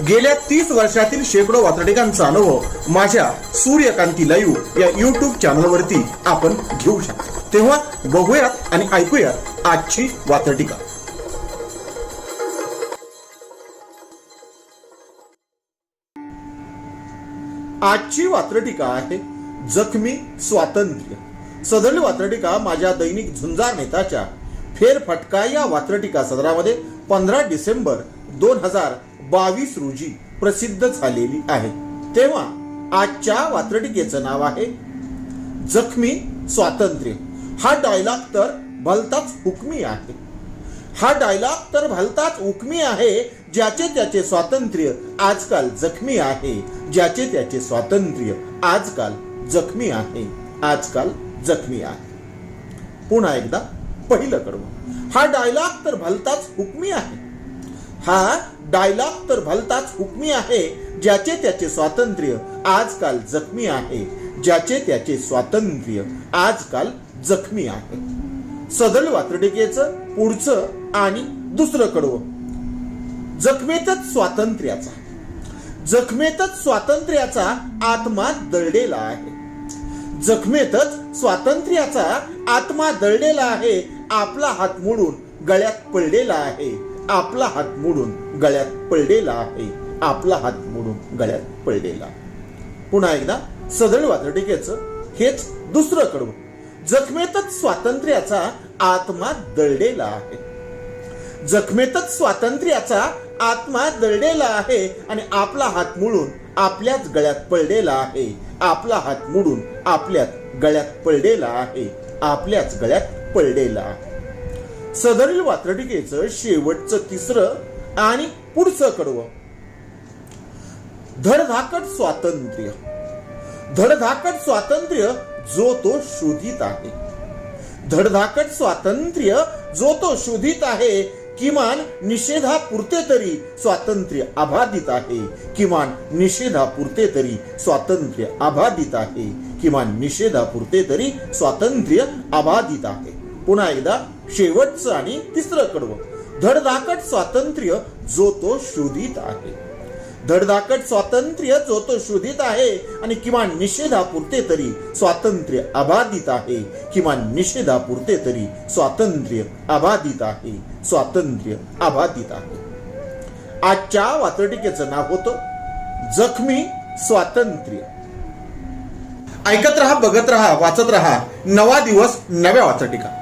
गेल्या तीस वर्षातील शेकडो वातडिकांचा अनुभव माझ्या सूर्यकांती लाईव्ह या युट्यूब चॅनलवरती आपण घेऊ शकतो. तेव्हा बघूयात आणि ऐकूयात आजची वातडिका आजची वात्रटिका आहे जखमी स्वातंत्र्य. सदर वात्रटिका माझ्या दैनिक झुंजार नेताच्या फेरफटका या वात्रटिका सदरामध्ये पंधरा डिसेंबर दोन हजार बावीस रोजी प्रसिद्ध झालेली आहे. तेव्हा आजच्या वात्रटिकेचं नाव आहे जखमी स्वातंत्र्य. हा डायलॉग तर भलताच हुकमी आहे. हा डायलॉग तर भलताच हुकमी आहे ज्याचे त्याचे स्वातंत्र्य आजकाल जखमी आहे. ज्याचे त्याचे स्वातंत्र्य आजकाल जखमी आहे. आजकाल जखमी आहे. पुन्हा एकदा पहिलं कडवं. हा डायलॉग तर भलताच हुकमी आहे. हा डायलॉग तर भलताच हुकमी आहे ज्याचे त्याचे स्वातंत्र्य आजकाल जखमी आहे. ज्याचे त्याचे स्वातंत्र्य आजकाल जखमी आहे. सदल वात्रटिकेचं पुढचं आणि दुसरं कडवं जखमेतच स्वातंत्र्याचा. जखमेतच स्वातंत्र्याचा आत्मा दळलेला आहे. जखमेतच स्वातंत्र्याचा आत्मा दळलेला आहे आपला हात मोडून गळ्यात पडलेला आहे. आपला हात मोडून गळ्यात पडलेला आहे. आपला हात मोडून गळ्यात पडलेला. पुन्हा एकदा सदळ वात्रटिकेचं हेच दुसरं कडवं जखमेतच स्वातंत्र्याचा आत्मा दळलेला आहे. जखमेतच स्वातंत्र्याचा आत्मा दळलेला आहे आणि आपला हात मोडून आपल्याच गळ्यात पडलेला आहे. आपला हात मुडून आपल्याच गळ्यात पडलेला आहे. आपल्याच गळ्यात पडलेला आहे. सदरील वात्रटिकेचं शेवटचं तिसरं आणि पुढचं कडवं. धडधाकट स्वातंत्र्य. धडधाकट स्वातंत्र्य जो तो शोधित आहे. धडधाकट स्वातंत्र्य जो तो शोधित आहे किमान निषेधापुरते तरी स्वातंत्र्य अबाधित आहे. किमान निषेधापुरते तरी स्वातंत्र्य अबाधित आहे. किमान निषेधापुरते तरी स्वातंत्र्य अबाधित आहे. पुन्हा एकदा शेवटचं आणि तिसरं कडवं धडधाकट स्वातंत्र्य जो तो शोधित आहे. धडधाकट स्वातंत्र्य जो तो शोधित आहे आणि किमान निषेधापुरते तरी स्वातंत्र्य अबाधित आहे. किमान निषेधापुरते तरी स्वातंत्र्य अबाधित आहे. स्वातंत्र्य अबाधित आहे. आजच्या वात्रटिकेचं नाव होतं जखमी स्वातंत्र्य. ऐकत रहा बघत रहा वाचत रहा. नवा दिवस नव्या वाचटिका.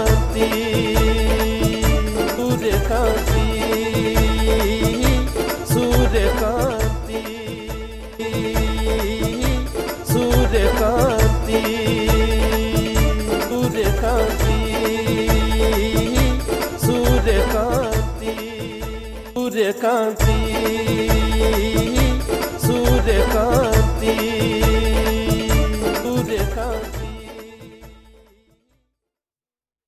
कांसी